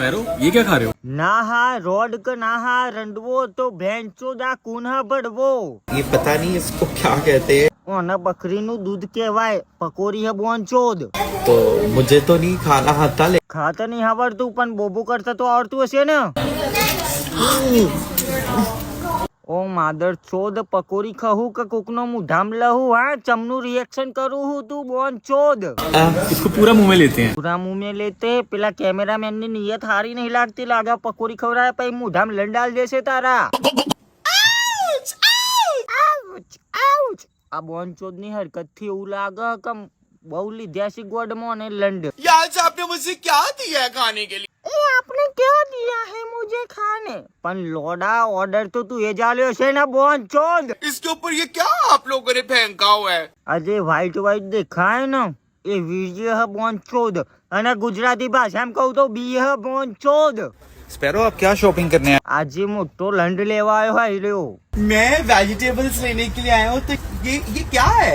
पैरो ये क्या खा रहे हो नाहा रोड का नाहा रंडवो तो भैंसोदा कून्हा बड़वो ये पता नहीं इसको क्या कहते हैं ઓને બકરીનું દૂધ કહેવાય પકોરી હે બોન ચોદ તો મુજે તો નહીં ખાના હતા લે ખાતા નહીં આવડતું પણ બોબો કરતા તો આવડતું હશે ને માદર ચોદ પકોરી ખાઉં કે કોકનો મું ધામ લહું હા ચમનું रिएक्शन करूँ हूँ तू बोन चोद इसको पूरा मुंह में लेते हैं पूरा मुंह में लेते पहला कैमरा मैन ने नियत हारी नहीं लागती लागा पकोड़ी खा रहा है पर मुंह धाम लन जैसे तारा આ બોનચોદ ની હરકત થી એવું લાગે કે બહુ લીધ્યા છે ગોડમાં ને લંડ યાર આપને મુઝે ક્યા દિયા ખાને કે પણ લોડા ઓર્ડર તો તું એજ આલ્યો છે ને બોનચોડ ઇસકે ઉપર યે ક્યા આપ લોકો ને ભંકા હોય અજે વાઇટ વાઇટ દેખાય ને એ વીરજે હ 514 અને ગુજરાતી ભાષામાં કહું તો બીહે 514 સ્પેરો કે આ શોપિંગ કરને આજે મોટો લંડ લેવા આયો હ રે મે વેજીટેબલ્સ લેને કે લાયા હું તો યે યે ક્યા હે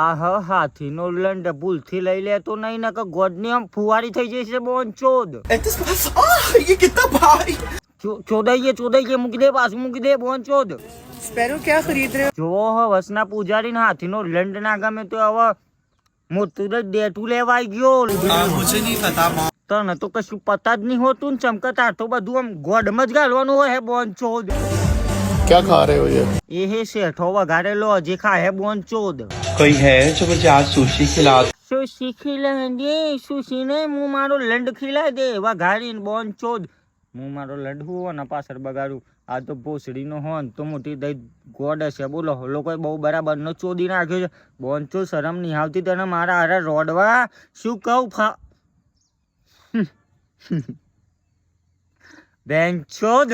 આહા હાથી નો લંડ ભૂલથી લઈ લેતો નઈ નકે ગોડની આમ ફુવારી થઈ જશે 514 એ તો કસ ઓયે કિતના ભાઈ 14 14 કે મુગલે પાસ મુગલે બોન 14 પેરો કે ખરીદ રયો જો હો વસના પૂજારી ને હાથી નો લંડ ના ગમે તો હવે મો તુર જ દેતુ લેવાઈ ગયો આ મુજે નહી ખતા તા ન તો ક શુ પતા જ ન હો તું ચમકતો આતો બધું આમ ગોડમ જ ગાળવાનો હોય હે બોન 14 શું ખા રેયો યે ઈહી સે ઠોવા ઘારે લો જે ખા હે બોન 14 કઈ હે સુશી આ સુશી સુશી લે ને સુશી ને મુ મારો લંડ ખિલા દે વા ઘારી ને બોન 14 હું મારો લડવું અને પાછળ બગાડું આ તો ભોસડીનો ને તો મોટી દઈ ગોડ હશે બોલો લોકોએ બહુ બરાબર નો ચોદી નાખ્યો છે બોનચો શરમ નહીં આવતી તને મારા હારે રોડવા શું કહું ફા બેન ચોદ